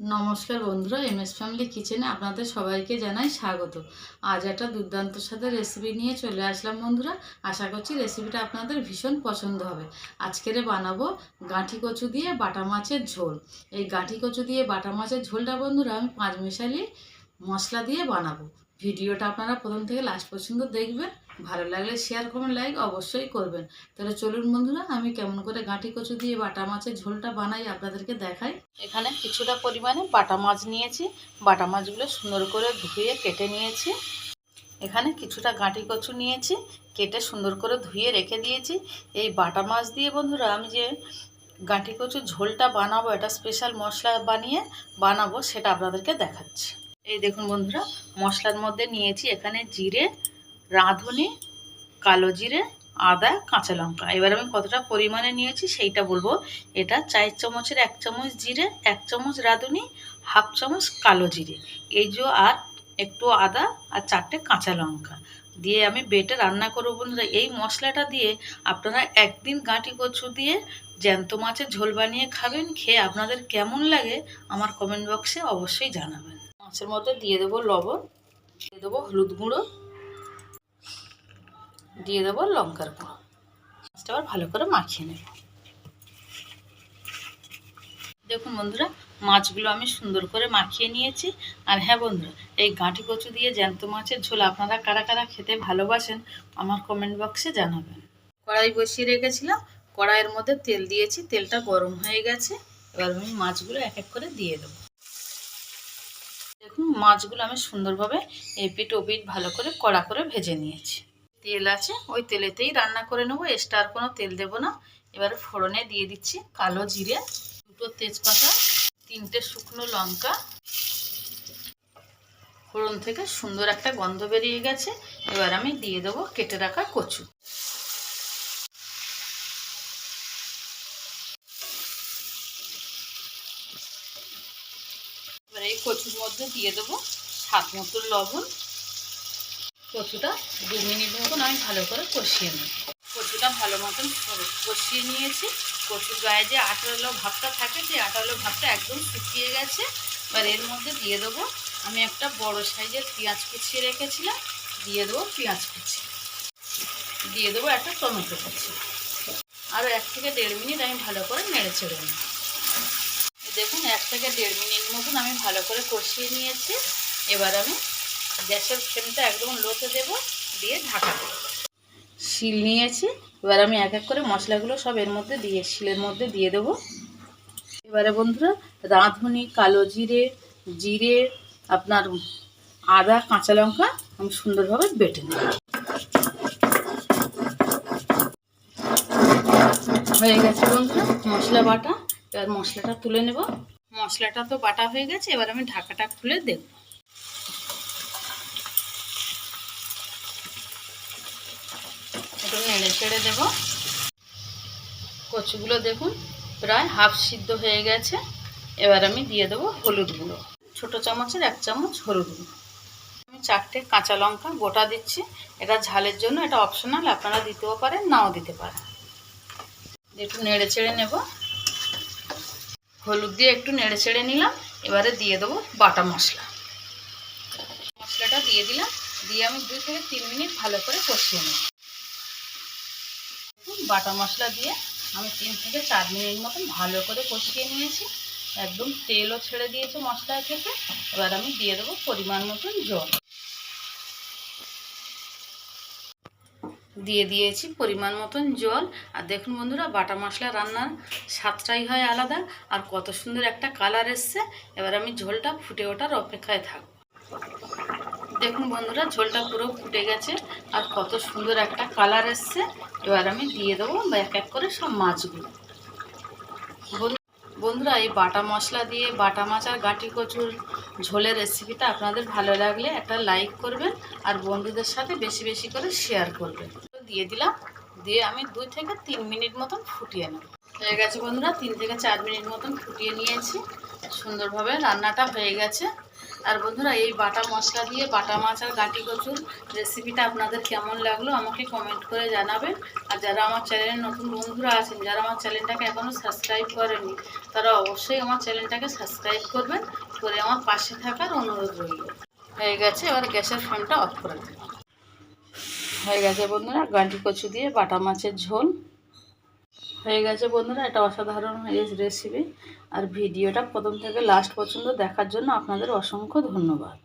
নমস্কার বন্ধুরা M S family কিচেনে আপনাদের সবাইকে জানাই স্বাগত। আজ একটা দুর্দান্ত সাথে রেসিপি নিয়ে চলে আসলাম বন্ধুরা। আশা করছি রেসিপিটা আপনাদের ভীষণ পছন্দ হবে। আজকের বানাবো গাঁঠি কচু দিয়ে বাটা মাছের ঝোল। এই গাঁঠি কচু দিয়ে বাটা মাছের ঝোলটা বন্ধুরা আমি পাঁচ মিশালি মশলা দিয়ে বানাবো। ভিডিওটা আপনারা প্রথম থেকে লাস্ট পর্যন্ত দেখবেন। ভালো লাগলে শেয়ার করবেন লাইক অবশ্যই করবেন। তাহলে চলুন বন্ধুরা, আমি কেমন করে গাঁটি কচু দিয়ে বাটা মাছের ঝোলটা বানাই আপনাদেরকে দেখাই। এখানে কিছুটা পরিমাণে বাটা মাছ নিয়েছি। বাটা মাছগুলো সুন্দর করে ধুয়ে কেটে নিয়েছি। এখানে কিছুটা গাঁটি কচু নিয়েছি, কেটে সুন্দর করে ধুয়ে রেখে দিয়েছি। এই বাটা মাছ দিয়ে বন্ধুরা, আমি যে গাঁটি কচু ঝোলটা বানাবো, এটা স্পেশাল মশলা বানিয়ে বানাবো, সেটা আপনাদেরকে দেখাচ্ছি। এই দেখুন বন্ধুরা, মশলার মধ্যে নিয়েছি এখানে জিরে রাঁধুনি, কালো জিরে, আদা, কাঁচা লঙ্কা। এবার আমি কতটা পরিমাণে নিয়েছি সেইটা বলব। এটা চার চামচের এক চামচ জিরে, এক চামচ রাঁধুনি, হাফ চামচ কালো জিরে। এই যে আর একটু আদা আর চারটে কাঁচা লঙ্কা দিয়ে আমি বেটে রান্না করব বন্ধুরা। এই মশলাটা দিয়ে আপনারা একদিন গাঁটি কচু দিয়ে জ্যান্ত মাছের ঝোল বানিয়ে খাবেন, খেয়ে আপনাদের কেমন লাগে আমার কমেন্ট বক্সে অবশ্যই জানাবেন। মাছের মধ্যে দিয়ে দেবো লবণ, দিয়ে দেবো হলুদ গুঁড়ো দিয়ে দেবো লঙ্কার গুঁড়ো। মাছটা আবার ভালো করে মাখিয়ে নেব। দেখুন বন্ধুরা, মাছগুলো আমি সুন্দর করে মাখিয়ে নিয়েছি। আর হ্যাঁ বন্ধুরা, এই গাঁটি কচু দিয়ে জ্যান্ত মাছের ঝোল আপনারা কারা কারা খেতে ভালোবাসেন আমার কমেন্ট বক্সে জানাবেন। কড়াই বসিয়ে রেখেছিলাম, কড়াইয়ের মধ্যে তেল দিয়েছি, তেলটা গরম হয়ে গেছে। এবার আমি মাছগুলো এক এক করে দিয়ে দেবো। দেখুন, মাছগুলো আমি সুন্দরভাবে এপিট ওপিট ভালো করে কড়া করে ভেজে নিয়েছি। তেল আছে, ওই তেলেতেই রান্না করে নেব এক্সট্রা আর কোনো তেল দেবো না। এবারে ফোড়নে দিয়ে দিচ্ছি কালো জিরে, দুটো তেজপাতা, তিনটে শুকনো লঙ্কা। ফোড়ন থেকে সুন্দর একটা গন্ধ বেরিয়ে গেছে, এবার আমি দিয়ে দেবো কেটে রাখা কচু। এবার এই কচুর মধ্যে দিয়ে দেবো স্বাদ মতো লবণ। কচুটা দু মিনিট মতন, আমি ভালো করে কষিয়ে নিই কচুটা ভালো মতন কষিয়ে নিয়েছি। কচুর গায়ে যে আটালো ভাবটা থাকে, সেই আটালো ভাবটা একদম শুকিয়ে গেছে। এবার এর মধ্যে দিয়ে দেবো আমি একটা বড় সাইজের পেঁয়াজ কুচিয়ে রেখেছিলাম। দিয়ে দেবো পেঁয়াজ কুচি। দিয়ে দেবো একটা টমেটো কুচি। আরও এক থেকে দেড় মিনিট আমি ভালো করে নেড়ে চেড়ে নিই দেখুন, এক থেকে দেড় মিনিট মতন আমি ভালো করে কষিয়ে নিয়েছি। এবার আমি গ্যাসের ফ্লেমটা একদম লোতে দেব, দিয়ে ঢাকা দেবো। শিল নিয়েছি, এবার আমি এক এক করে মশলাগুলো সব এর মধ্যে দিয়ে, শিলের মধ্যে দিয়ে দেবো। এবারে বন্ধুরা, রাঁধুনি, কালো জিরে জিরে, আপনার আদা, কাঁচা লঙ্কা, আমি সুন্দরভাবে বেটে নেব। হয়ে গেছে বন্ধুরা, মশলা বাটা, এবার মশলাটা তুলে নেব। মশলাটা তো বাটা হয়ে গেছে, এবার আমি ঢাকাটা খুলে দেব। চেড়ে দেবো। কচুগুলো দেখুন, প্রায় হাফ সিদ্ধ হয়ে গেছে। এবার আমি দিয়ে দেবো হলুদ গুঁড়ো। ছোটো চামচের এক চামচ হলুদ গুঁড়ো। আমি চারটে কাঁচা লঙ্কা গোটা দিচ্ছি। এটা ঝালের জন্য এটা অপশনাল আপনারা দিতেও পারেন, নাও দিতে পারেন। একটু নেড়ে চেড়ে নেব। হলুদ দিয়ে একটু নেড়ে চেড়ে নিলাম। এবারে দিয়ে দেবো বাটা মশলা। মশলাটা দিয়ে দিলাম। দিয়ে আমি দুই থেকে তিন মিনিট ভালো করে কষিয়ে নেব। বাটা মশলা দিয়ে আমি তিন থেকে চার মিনিট মতন ভালো করে কষিয়ে নিয়েছি। একদম তেলও ছেড়ে দিয়েছে মশলা থেকে। এবার আমি দিয়ে দেবো পরিমাণ মতন জল। দিয়ে দিয়েছি পরিমাণ মতন জল। আর দেখুন বন্ধুরা, বাটা মশলা রান্নার স্বাদটাই হয় আলাদা। আর কত সুন্দর একটা কালার এসছে। এবার আমি ঝোলটা ফুটে ওঠার অপেক্ষায় থাকব। দেখুন বন্ধুরা, ঝোলটা পুরো ফুটে গেছে আর কত সুন্দর একটা কালার এসছে। এবার আমি দিয়ে দেবো এক এক করে সব মাছগুলো। বন্ধুরা, এই বাটা মশলা দিয়ে বাটা মাছ আর গাঁটি কচুর ঝোলের রেসিপিটা আপনাদের ভালো লাগলে একটা লাইক করবেন আর বন্ধুদের সাথে বেশি বেশি করে শেয়ার করবেন। দিয়ে দিলাম, দিয়ে আমি দুই থেকে তিন মিনিট মতন ফুটিয়ে নেব। হয়ে গেছে বন্ধুরা, তিন থেকে চার মিনিট মতন ফুটিয়ে নিয়েছি। সুন্দরভাবে রান্নাটা হয়ে গেছে। আর বন্ধুরা, এই বাটা মশলা দিয়ে বাটা মাছ আর গাঁটি কচুর রেসিপিটা আপনাদের কেমন লাগল আমাকে কমেন্ট করে জানাবেন। আর যারা আমার চ্যানেলের নতুন বন্ধুরা আছেন, যারা আমার চ্যানেলটাকে এখনও সাবস্ক্রাইব করেনি তারা অবশ্যই আমার চ্যানেলটাকে সাবস্ক্রাইব করবেন, করে আমার পাশে থাকার অনুরোধ রইল। হয়ে গেছে, এবার গ্যাসের ফ্লেমটা অফ করে দেবেন হয়ে গেছে বন্ধুরা, গাঁটি কচু দিয়ে বাটা মাছের ঝোল। হয়ে গেছে বন্ধুরা, এটা অসাধারণ রেসিপি আর ভিডিওটা প্রথম থেকে লাস্ট পর্যন্ত দেখার জন্য আপনাদের অসংখ্য ধন্যবাদ।